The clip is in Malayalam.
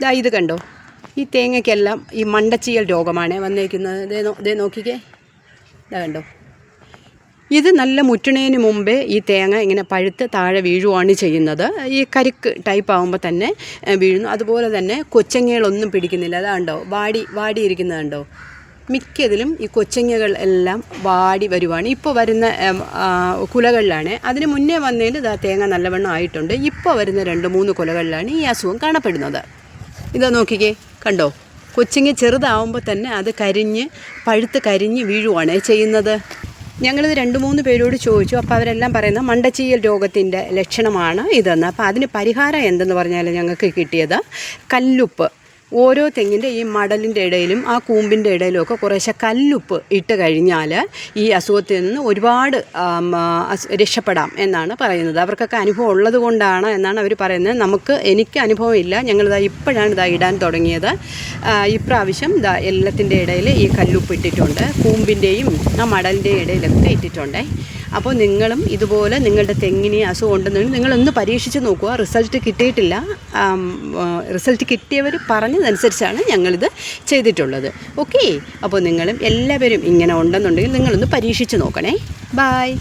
ഇതാ ഇത് കണ്ടോ? ഈ തേങ്ങയ്ക്കെല്ലാം ഈ മണ്ടച്ചിയൽ രോഗമാണ് വന്നേക്കുന്നത്. ഇതേ ഇതേ നോക്കിക്കേ. ഇതാ കണ്ടോ? ഇത് നല്ല മുറ്റണേന് മുമ്പേ ഈ തേങ്ങ ഇങ്ങനെ പഴുത്ത് താഴെ വീഴുവാണ് ചെയ്യുന്നത്. ഈ കരിക്ക് ടൈപ്പ് ആകുമ്പോൾ തന്നെ വീഴുന്നു. അതുപോലെ തന്നെ കൊച്ചങ്ങകളൊന്നും പിടിക്കുന്നില്ല. അതാണ്ടോ വാടി വാടിയിരിക്കുന്നത് കണ്ടോ? മിക്കതിലും ഈ കൊച്ചങ്ങകൾ എല്ലാം വാടി വരുവാണ്. ഇപ്പോൾ വരുന്ന കുലകളിലാണ്. അതിന് മുന്നേ വന്നതിൽ തേങ്ങ നല്ലവണ്ണം ആയിട്ടുണ്ട്. ഇപ്പോൾ വരുന്ന രണ്ട് മൂന്ന് കുലകളിലാണ് ഈ അസുഖം കാണപ്പെടുന്നത്. ഇതാ നോക്കിക്കേ കണ്ടോ? കൊച്ചിങ്ങി ചെറുതാവുമ്പോൾ തന്നെ അത് കരിഞ്ഞ് പഴുത്ത് കരിഞ്ഞ് വീഴുവാണ്. ചെയ്യുന്നത്? ഞങ്ങളിത് രണ്ട് മൂന്ന് പേരോട് ചോദിച്ചു. അപ്പോൾ അവരെല്ലാം പറയുന്നത് മണ്ടച്ചീയൽ രോഗത്തിന്റെ ലക്ഷണമാണ് ഇതെന്ന്. അപ്പോൾ അതിന് പരിഹാരം എന്തെന്ന് പറഞ്ഞാൽ ഞങ്ങൾക്ക് കിട്ടിയത് കല്ലുപ്പ്. ഓരോ തെങ്ങിന്റെ ഈ മടലിന്റെ ഇടയിലും ആ കൂമ്പിന്റെ ഇടയിലും ഒക്കെ കുറേശ്ശെ കല്ലുപ്പ് ഇട്ട് കഴിഞ്ഞാൽ ഈ അസുഖത്തിൽ നിന്ന് ഒരുപാട് രക്ഷപ്പെടാം എന്നാണ് പറയുന്നത്. അവർക്കൊക്കെ അനുഭവം ഉള്ളത് കൊണ്ടാണ് എന്നാണ് അവർ പറയുന്നത്. നമുക്ക് എനിക്ക് അനുഭവം ഇല്ല. ഞങ്ങളിതാ ഇപ്പോഴാണ് ഇതാ ഇടാൻ തുടങ്ങിയത്. ഇപ്രാവശ്യം ഇതാ എല്ലാത്തിന്റെ ഇടയിൽ ഈ കല്ലുപ്പ് ഇട്ടിട്ടുണ്ട്. കൂമ്പിന്റെയും ആ മടലിന്റെയും ഇടയിലൊക്കെ ഇട്ടിട്ടുണ്ട്. അപ്പോൾ നിങ്ങളും ഇതുപോലെ നിങ്ങളുടെ തെങ്ങിന് അസുഖം ഉണ്ടെന്നുണ്ടെങ്കിൽ നിങ്ങളൊന്ന് പരീക്ഷിച്ച് നോക്കുക. റിസൾട്ട് കിട്ടിയിട്ടില്ല. റിസൾട്ട് കിട്ടിയവർ പറഞ്ഞതനുസരിച്ചാണ് ഞങ്ങളിത് ചെയ്തിട്ടുള്ളത്. ഓക്കെ അപ്പോൾ നിങ്ങളും എല്ലാവരും ഇങ്ങനെ ഉണ്ടെന്നുണ്ടെങ്കിൽ നിങ്ങളൊന്ന് പരീക്ഷിച്ച് നോക്കണേ. ബായ്